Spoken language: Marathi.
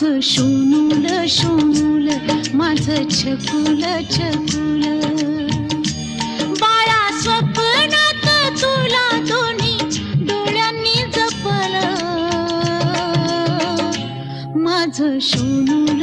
माझं सोनूल सोनूल माझं छकुल छकुल. बाळा स्वप्नात तुला दोन्ही डोळ्यांनी जपल. माझं सोनूल